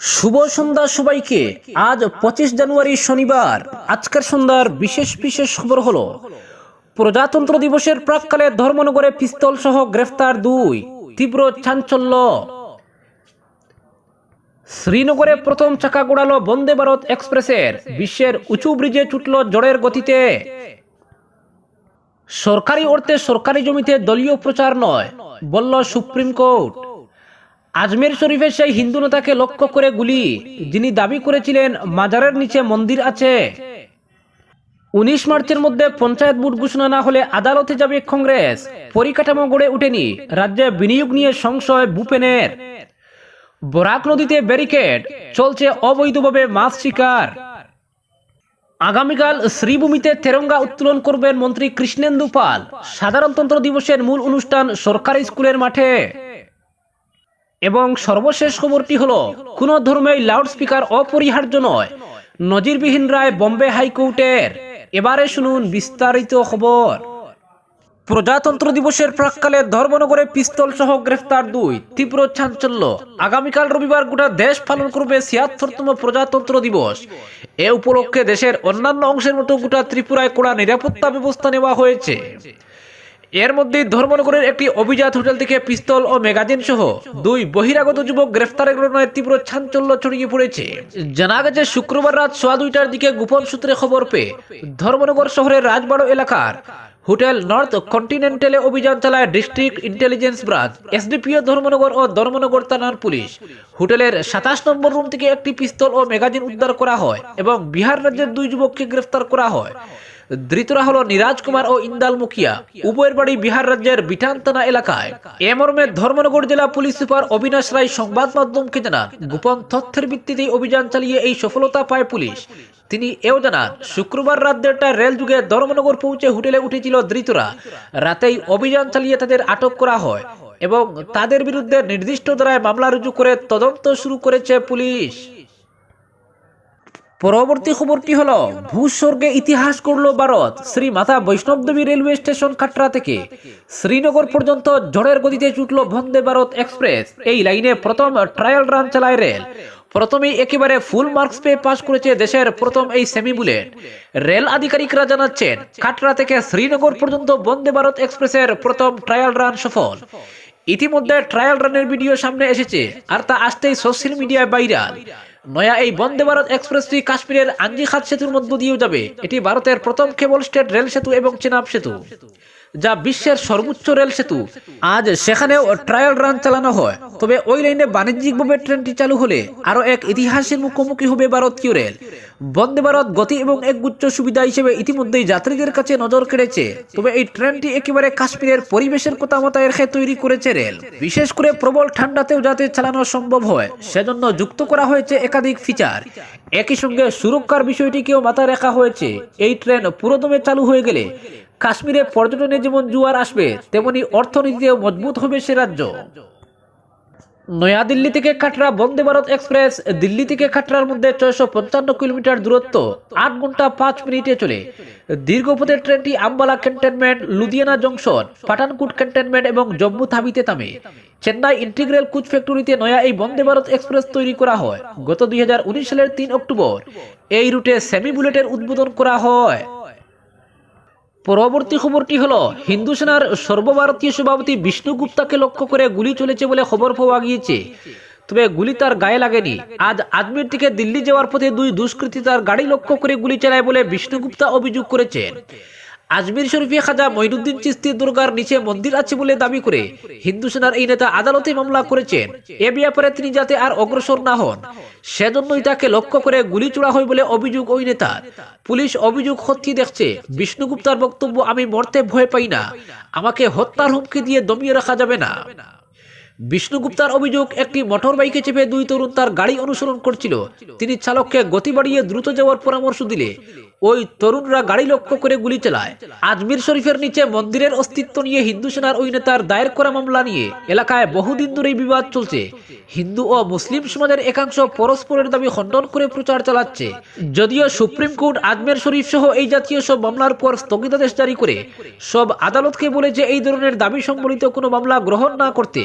শুভ সন্ধ্যা সবাইকে। আজ পঁচিশ জানুয়ারি শনিবার। আজকের সন্ধ্যার বিশেষ বিশেষ খবর হলো, প্রজাতন্ত্র দিবসের প্রাককালে ধর্মনগরে পিস্তল সহ গ্রেফতার দুই। তীব্র চাঞ্চল্য। শ্রীনগরে প্রথম চাকা গোড়ালো বন্দে ভারত এক্সপ্রেসের। বিশ্বের উঁচু ব্রিজে ছুটল জড়ের গতিতে। সরকারি অর্থে সরকারি জমিতে দলীয় প্রচার নয়, বলল সুপ্রিম কোর্ট। আজমের শরীফের সেই হিন্দু নেতাকে লক্ষ্য করে গুলি, যিনি দাবি করেছিলেন মাজারের নিচে মন্দির আছে। উনিশ মার্চের মধ্যে পঞ্চায়েত বুট ঘোষণা না হলে আদালতে যাবে কংগ্রেস। পরিকাঠামো গড়ে উঠেনি রাজ্যে বিনিয়োগ নিয়ে সংশয় ভূপেনের। বরাক নদীতে ব্যারিকেড, চলছে অবৈধভাবে মাছ শিকার। আগামীকাল শ্রীভূমিতে তেরঙ্গা উত্তোলন করবেন মন্ত্রী কৃষ্ণেন্দু পাল। সাধারণতন্ত্র দিবসের মূল অনুষ্ঠান সরকারি স্কুলের মাঠে। এবং সর্বশেষ খবরটি হলো, কোন ধর্মেই লাউডস্পিকার অপরিহার্য নয়। নজিরবিহীন রায় বম্বে হাইকোর্টের। এবারে শুনুন বিস্তারিত খবর। প্রজাতন্ত্র দিবসের প্রাককালে ধর্মনগরে পিস্তল সহ গ্রেফতার দুই, তীব্র চাঞ্চল্য। আগামীকাল রবিবার গোটা দেশ পালন করবে ছিয়াত্তরতম প্রজাতন্ত্র দিবস। এ উপলক্ষে দেশের অন্যান্য অংশের মতো গোটা ত্রিপুরায় কড়া নিরাপত্তা ব্যবস্থা নেওয়া হয়েছে। এর মধ্যে ধর্মনগরের একটি অভিজাত হোটেল থেকে পিস্তল ও ম্যাগাজিন সহ দুই বহিরাগত যুবক গ্রেফতারের ঘটনায় তীব্র চাঞ্চল্য ছড়িয়ে পড়েছে। জানা গেছে, শুক্রবার রাত সোয়া দুইটার দিকে গোপন সূত্রে খবর পেয়ে ধর্মনগর শহরের রাজবাড়ো এলাকার হোটেল নর্থ কন্টিনেন্টালে অভিযান চালায় district intelligence branch, SDPO Dharmanagar ও ধর্মনগর থানার পুলিশ। হোটেলের সাতাশ নম্বর রুম থেকে একটি পিস্তল ও ম্যাগাজিন উদ্ধার করা হয় এবং বিহার রাজ্যের দুই যুবককে গ্রেফতার করা হয়। ধৃতরা হলো নিরাজ কুমার ও ইন্দাল মুখিয়া উভয়ের বাড়ি বিহার রাজ্যের বিঠান থানা এলাকায়। এ মর্মে ধর্মনগর জেলা পুলিশ সুপার অবিনাশ রায় সংবাদ মাধ্যমকে জানান, গোপন তথ্যের ভিত্তিতে অভিযান চালিয়ে এই সফলতা পায় পুলিশ। তিনি এও জানান, শুক্রবার রাত দেড়টায় রেল যুগে ধর্মনগর পৌঁছে হোটেলে উঠেছিল ধৃতরা। রাতেই অভিযান চালিয়ে তাদের আটক করা হয় এবং তাদের বিরুদ্ধে নির্দিষ্ট ধারায় মামলা রুজু করে তদন্ত শুরু করেছে পুলিশ। পরবর্তী খবরটি হলো? ভূস্বর্গে ইতিহাস করল ভারত। শ্রী মাতা বৈষ্ণব দেবী রেলওয়ে স্টেশন কাটরা থেকে। শ্রীনগর পর্যন্ত ঝড়ের গতিতে ছুটলো বন্দে ভারত এক্সপ্রেস। এই লাইনে প্রথম ট্রায়াল রান চালায় রেল। প্রথমেই একেবারে ফুল মার্কস পেয়ে পাশ করেছে দেশের প্রথম এই সেমি বুলেট রেল আধিকারিকরা জানাচ্ছেন কাটরা থেকে শ্রীনগর পর্যন্ত বন্দে ভারত এক্সপ্রেসের প্রথম ট্রায়াল রান সফল। ইতিমধ্যে ট্রায়াল রানের ভিডিও সামনে এসেছে, আর তা আসতেই সোশ্যাল মিডিয়ায় ভাইরাল নয়া এই বন্দে ভারত এক্সপ্রেসটি কাশ্মীরের আঞ্জিখাত সেতুর মধ্য দিয়েও যাবে। এটি ভারতের প্রথম কেবল স্টেট রেল সেতু এবং চেনাব সেতু। যা বিশ্বের সর্বোচ্চ রেল সেতু। আজ সেখানেও ট্রায়াল রান চালানো হয়। তবে ওই লাইনে বাণিজ্যিকভাবে ট্রেনটি চালু হলে আরও এক ইতিহাসের মুখোমুখি হবে ভারতীয় রেল। বন্দে ভারত গতি এবং একগুচ্ছ সুবিধা হিসেবে ইতিমধ্যেই যাত্রীদের কাছে নজর কেড়েছে। তবে এই ট্রেনটি একেবারে কাশ্মীরের পরিবেশের কথা রেখে তৈরি করেছে রেল। বিশেষ করে প্রবল ঠান্ডাতেও যাতে চালানো সম্ভব হয়, সেজন্য যুক্ত করা হয়েছে একাধিক ফিচার একই সঙ্গে সুরক্ষার বিষয়টিকেও মাথায় রাখা হয়েছে। এই ট্রেন পুরোদমে চালু হয়ে গেলে কাশ্মীরে পর্যটনে যেমন জোয়ার আসবে, তেমনি অর্থনীতিতেও মজবুত হবে সে রাজ্য। নয়াদিল্লি থেকে কাটরা বন্দে ভারত এক্সপ্রেস, দিল্লি থেকে কাটরার মধ্যে ছয়শো পঞ্চান্ন কিলোমিটার দূরত্ব, আট ঘণ্টা পাঁচ মিনিটে চলে। দীর্ঘপথের ট্রেনটি Ambala cantonment, Ludhiana junction, Pathankot cantonment এবং জম্মু থাবিতে থামে। চেন্নাই ইন্টিগ্রাল কুচ ফ্যাক্টরিতে নয়া এই বন্দে ভারত এক্সপ্রেস তৈরি করা হয়। গত দুই হাজার উনিশ সালের তিন অক্টোবর এই রুটে সেমি বুলেটের উদ্বোধন করা হয়। পরবর্তী খবরটি হল, হিন্দু সেনার সর্বভারতীয় সভাপতি বিষ্ণুগুপ্তাকে লক্ষ্য করে গুলি চলেছে বলে খবর পাওয়া গিয়েছে। তবে গুলি তার গায়ে লাগেনি। আজ আজমির থেকে দিল্লি যাওয়ার পথে দুই দুষ্কৃতী তার গাড়ি লক্ষ্য করে গুলি চালায় বলে বিষ্ণুগুপ্তা অভিযোগ করেছেন। আজমির শরীফে খাজা মঈনুদ্দিন চিস্তি দুর্গার নিচে মন্দির আছে বলে দাবি করে হিন্দু সেনার এই নেতা আদালতে মামলা করেছেন। এ ব্যাপারে তিনি যাতে আর অগ্রসর না হন। সেজন্যই তাকে লক্ষ্য করে গুলি চোড়া হয় বলে অভিযোগ ওই নেতা। পুলিশ অভিযোগ হত্যি দেখছে, বিষ্ণুগুপ্তার বক্তব্য আমি মরতে ভয় পাই না। আমাকে হত্যার হুমকি দিয়ে দমিয়ে রাখা যাবে না। বিষ্ণুগুপ্তার অভিযোগ, একটি মোটর বাইকে চেপে দুই তরুণ তার গাড়ি অনুসরণ করছিল। তিনি চালককে গতি বাড়িয়ে দ্রুত যাওয়ার পরামর্শ দিলে। ওই তরুণরা গাড়ি লক্ষ্য করে গুলি চালায়। আজমির শরীফের নিচে মন্দিরের অস্তিত্ব নিয়ে হিন্দু সেনার ওই নেতার দায়ের করা মামলা নিয়ে এলাকায় বহুদিন ধরেই বিবাদ চলছে। হিন্দু ও মুসলিম সমাজের একাংশ পরস্পরের দাবি খণ্ডন করে প্রচার চালাচ্ছে। যদিও সুপ্রিম কোর্ট, আজমের শরীফ সহ এই জাতীয় সব মামলার পর স্থগিতাদেশ জারি করে। সব আদালতকে বলে যে এই ধরনের দাবি সম্বলিত কোনো মামলা গ্রহণ না করতে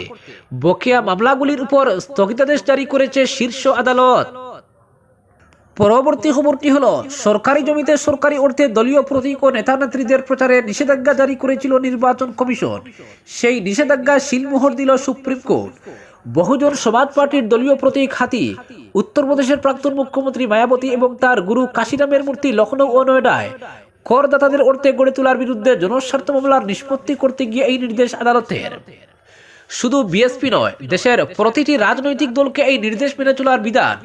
বকেয়া মামলাগুলির উপর স্থগিতাদেশ জারি করেছে শীর্ষ আদালত। পরবর্তী খবরটি হলো, সরকারি জমিতে সরকারি অর্থে দলীয় প্রতীক ও নেতা নেত্রীদের প্রচারে নিষেধাজ্ঞা জারি করেছিল নির্বাচন কমিশন। সেই নিষেধাজ্ঞা শিলমোহর দিল সুপ্রিম কোর্ট। বহুজন সমাজ পার্টির দলীয় প্রতীক হাতি, উত্তরপ্রদেশের প্রাক্তন মুখ্যমন্ত্রী মায়াবতী এবং তার গুরু কাশিরামের মূর্তি লখনৌ ও নয়ডায় করদাতাদের অর্থে গড়ে তোলার বিরুদ্ধে জনস্বার্থ মামলার নিষ্পত্তি করতে গিয়ে এই নির্দেশ আদালতের। শুধু বিএসপি নয়, দেশের প্রতিটি রাজনৈতিক দলকে এই নির্দেশ মেনে চলার বিধান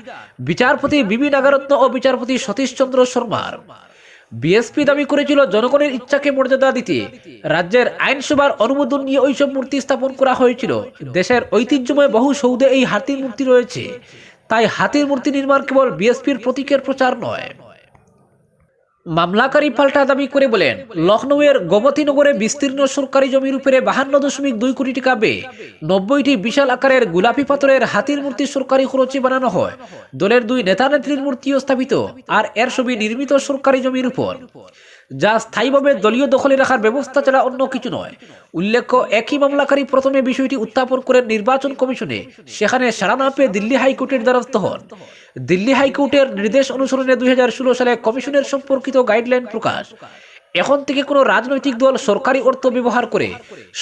বিচারপতি বিবি নাগারত্ন ও বিচারপতি সতীশ চন্দ্র শর্মার। বিএসপি দাবি করেছিল, জনগণের ইচ্ছাকে মর্যাদা দিতে রাজ্যের আইনসভার অনুমোদন নিয়ে ওইসব মূর্তি স্থাপন করা হয়েছিল। দেশের ঐতিহ্যময় বহু সৌদে এই হাতির মূর্তি রয়েছে। তাই হাতির মূর্তি নির্মাণ কেবল বিএসপির প্রতীকের প্রচার নয়। মামলাকারী পাল্টা দাবি করে বলেন লখনৌয়ের গোমতীনগরে বিস্তীর্ণ সরকারি জমির উপরে বাহান্ন দশমিক দুই কোটি টাকা বে নব্বইটি বিশাল আকারের গোলাপি পাথরের হাতির মূর্তি সরকারি খরচে বানানো হয়। দলের দুই নেতা নেত্রীর মূর্তিও স্থাপিত, আর এর ছবি নির্মিত সরকারি জমির উপর। যা স্থায়ীভাবে দলীয় দখলে রাখার ব্যবস্থা ছাড়া অন্য কিছু নয়। উল্লেখ্য, একই মামলাকারী প্রথমে বিষয়টি উত্থাপন করেন নির্বাচন কমিশনে। সেখানে সাড়া না পেয়ে দিল্লি হাইকোর্টের দ্বারস্থ হন। দিল্লি হাইকোর্টের নির্দেশ অনুসরণে দুই সালে কমিশনের সম্পর্কিত গাইডলাইন প্রকাশ। এখন থেকে কোনো রাজনৈতিক দল সরকারি অর্থ ব্যবহার করে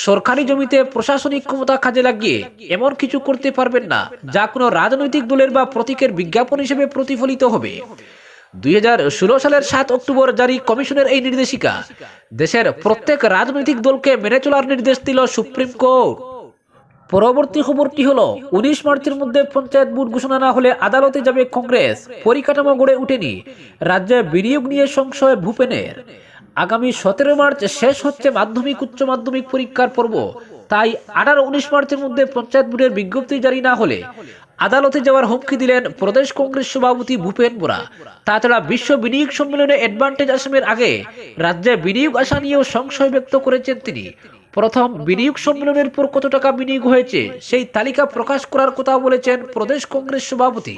সরকারি জমিতে প্রশাসনিক ক্ষমতা কাজে লাগিয়ে এমন কিছু করতে পারবেন না, যা কোনো রাজনৈতিক দলের বা প্রতীকের বিজ্ঞাপন হিসেবে প্রতিফলিত হবে। দুই হাজার ষোলো সালের সাত অক্টোবর জারি কমিশনের এই নির্দেশিকা। দেশের প্রত্যেক রাজনৈতিক দলকে মেনে চলার নির্দেশ দিল সুপ্রিম কোর্ট। পরবর্তী খবরটি হলো, উনিশ মার্চের মধ্যে পঞ্চায়েত বুট ঘোষণা না হলে আদালতে যাবে কংগ্রেস। পরিকাঠামো গড়ে উঠেনি রাজ্যে বিনিয়োগ নিয়ে সংশয় ভূপেনের। আগামী সতেরো মার্চ শেষ হচ্ছে মাধ্যমিক, উচ্চ মাধ্যমিক পরীক্ষার পর্ব। তাই আঠারো, উনিশ মার্চের মধ্যে পঞ্চায়েত বুটের বিজ্ঞপ্তি জারি না হলে আদালতে যাওয়ার হুমকি দিলেন প্রদেশ কংগ্রেস সভাপতি ভূপেন বোরা। তাছাড়া বিশ্ব বিনিয়োগ সম্মেলনে অ্যাডভান্টেজ আসামের আগে রাজ্যে বিনিয়োগ আসা নিয়েও সংশয় ব্যক্ত করেছেন তিনি। প্রথম বিনিয়োগ সম্মেলনের পর কত টাকা বিনিয়োগ হয়েছে সেই তালিকা প্রকাশ করার কথা বলেছেন প্রদেশ কংগ্রেস সভাপতি।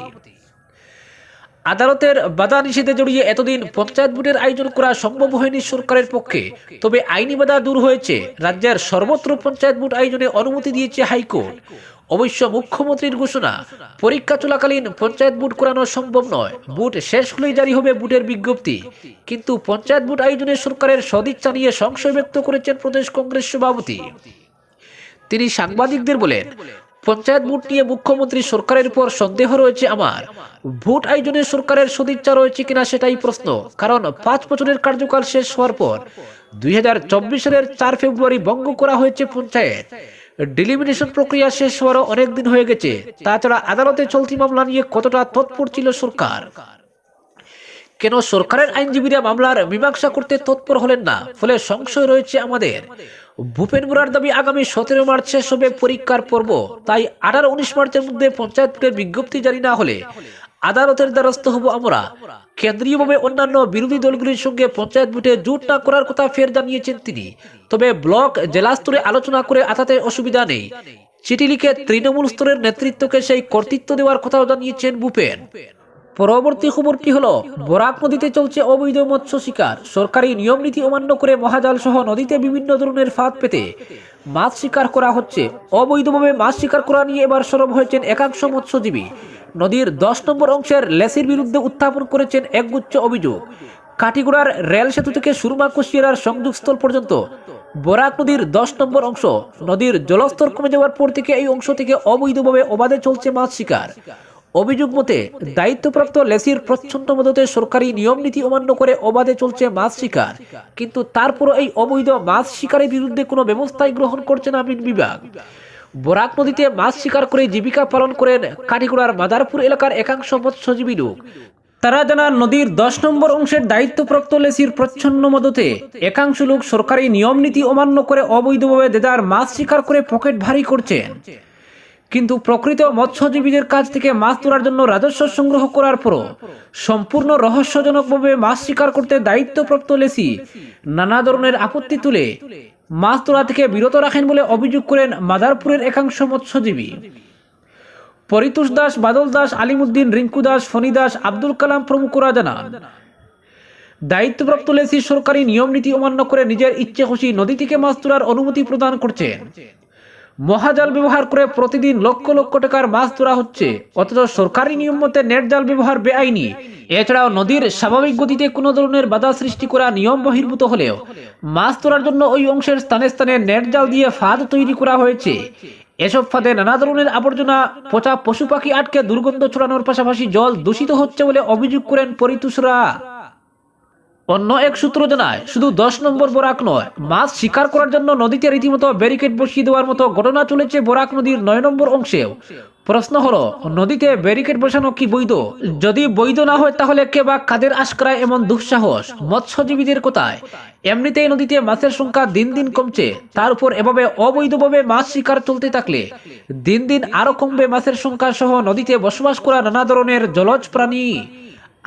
আদালতের বাধা নিষেধে জড়িয়ে এতদিন পঞ্চায়েত ভোটের আয়োজন করা সম্ভব হয়নি সরকারের পক্ষে। তবে আইনি বাধা দূর হয়েছে। রাজ্যের সর্বত্র পঞ্চায়েত ভোট আয়োজনে অনুমতি দিয়েছে হাইকোর্ট। অবশ্য মুখ্যমন্ত্রীর ঘোষণা, পরীক্ষা চলাকালীন পঞ্চায়েত বুট করানো সম্ভব নয়। বুট শেষ হলেই জারি হবে বুটের বিজ্ঞপ্তি। কিন্তু পঞ্চায়েত বুট আয়োজনে সরকারের সদিচ্ছা নিয়ে সংশয় ব্যক্ত করেছেন প্রদেশ কংগ্রেস সভাপতি। তিনি সাংবাদিকদের বলেন পঞ্চায়েত ভোট নিয়ে মুখ্যমন্ত্রী সরকারের উপর সন্দেহ রয়েছে আমার। ভোট আয়োজনে সরকারের সদিচ্ছা রয়েছে কিনা সেটাই প্রশ্ন। কারণ পাঁচ বছরের কার্যকাল শেষ হওয়ার পর দুই সালের চার ফেব্রুয়ারি ভঙ্গ করা হয়েছে পঞ্চায়েত। ডিলিমিনেশন প্রক্রিয়া শেষ হওয়ারও অনেক দিন হয়ে গেছে। তাছাড়া আদালতে চলতি মামলা নিয়ে কতটা তৎপর ছিল সরকার? কেন সরকারের আইনজীবীরা মামলার মীমাংসা করতে তৎপর হলেন না? ফলে সংশয় রয়েছে আমাদের। ভূপেন বোরার দাবি আগামী সতেরো মার্চ শেষ হবে পরীক্ষার পর্ব। তাই আঠারো উনিশ মার্চের মধ্যে পঞ্চায়েত ভোটের বিজ্ঞপ্তি জারি না হলে আদালতের দ্বারস্থ হব আমরা। কেন্দ্রীয়ভাবে অন্যান্য বিরোধী দলগুলির সঙ্গে পঞ্চায়েত ভোটে জোট না করার কথা ফের জানিয়েছেন তিনি। তবে ব্লক, জেলা স্তরে আলোচনা করে আতাতে অসুবিধা নেই। চিঠি লিখে তৃণমূল স্তরের নেতৃত্বকে সেই কর্তৃত্ব দেওয়ার কথাও জানিয়েছেন ভূপেন। পরবর্তী খবরটি হলো? বরাক নদীতে চলছে অবৈধ মৎস্য শিকার। সরকারি নিয়ম নীতি অমান্য করে মহাজাল সহ নদীতে বিভিন্ন ধরনের ফাঁদ পেতে মাছ শিকার করা হচ্ছে। অবৈধভাবে মাছ শিকার করা নিয়ে এবার সরব হয়েছেন একাংশ মৎস্যজীবী। নদীর দশ নম্বর অংশের লেসির বিরুদ্ধে উত্থাপন করেছেন একগুচ্ছ অভিযোগ। কাটিগড়ার রেল সেতু থেকে সুরমা কুশিয়ারার সংযোগস্থল পর্যন্ত বরাক নদীর দশ নম্বর অংশ। নদীর জলস্তর কমে যাওয়ার পর থেকে এই অংশ থেকে অবৈধভাবে অবাধে চলছে মাছ শিকার। অভিযোগ মতে, দায়িত্বপ্রাপ্ত লেসির প্রচ্ছন্ন মদতে সরকারি নিয়ম নীতি অমান্য করে অবাধে চলছে মাছ শিকার। কিন্তু তারপরও এই অবৈধ মাছ শিকারের বিরুদ্ধে কোনো ব্যবস্থাই গ্রহণ করছে না আইন বিভাগ। বরাক নদীতে মাছ শিকার করে জীবিকা পালন করেন কাটিগুড়ার মাদারপুর এলাকার একাংশ মৎস্যজীবী লোক। তারা জানান নদীর দশ নম্বর অংশের দায়িত্বপ্রাপ্ত লেসির প্রচ্ছন্ন মদতে একাংশ লোক সরকারি নিয়ম নীতি অমান্য করে অবৈধভাবে দেদার মাছ শিকার করে পকেট ভারী করছেন। কিন্তু প্রকৃত মৎস্যজীবীদের কাছ থেকে মাছ তোলার জন্য রাজস্ব সংগ্রহ করার পরও সম্পূর্ণ রহস্যজনকভাবে মাছ শিকার করতে দায়িত্বপ্রাপ্ত লেসি নানা ধরনের আপত্তি তুলে মাছ তোলা থেকে বিরত রাখেন বলে অভিযোগ করেন মাদারপুরের একাংশ মৎস্যজীবী। পরিতোষ দাস, বাদল দাস, আলিমুদ্দিন, রিঙ্কু দাস, ফণি দাস, আব্দুল কালাম প্রমুখরা জানান, দায়িত্বপ্রাপ্ত লেসি সরকারি নিয়ম নীতি অমান্য করে নিজের ইচ্ছে খুশি নদী থেকে মাছ তোলার অনুমতি প্রদান করছেন মহাজাল ব্যবহার করে প্রতিদিন লক্ষ লক্ষ টাকার মাছ ধরা হচ্ছে। অথচ সরকারি নিয়ম মতে নেট জাল ব্যবহার বেআইনি। এছাড়াও নদীর স্বাভাবিক গতিতে কোনো ধরনের বাধা সৃষ্টি করা নিয়ম বহির্ভূত হলেও মাছ ধরার জন্য ওই অংশের স্থানে স্থানে নেট জাল দিয়ে ফাঁদ তৈরি করা হয়েছে। এসব ফাঁদে নানা ধরনের আবর্জনা, পচা পশু পাখি আটকে দুর্গন্ধ ছড়ানোর পাশাপাশি জল দূষিত হচ্ছে বলে অভিযোগ করেন পরিতুষরা। অন্য এক সূত্র জানায়, শুধু দশ নম্বর বরাক নয়, মাছ শিকার করার জন্য নদীতে রীতিমতো ব্যারিকেড বসিয়ে দেওয়ার মতো ঘটনা চলেছে বরাক নদীর নয় নম্বর অংশেও। প্রশ্ন হলো, নদীতে ব্যারিকেড বসানো কি বৈধ? যদি বৈধ না হয়, তাহলে কে বা কাদের আশকরায় এমন দুঃসাহস? মৎস্যজীবীদের কোথায়? এমনিতেই নদীতে মাছের সংখ্যা দিন দিন কমছে। তার উপর এভাবে অবৈধভাবে মাছ শিকার চলতে থাকলে দিন দিন আরও কমবে মাছের সংখ্যা সহ নদীতে বসবাস করা নানা ধরনের জলজ প্রাণী।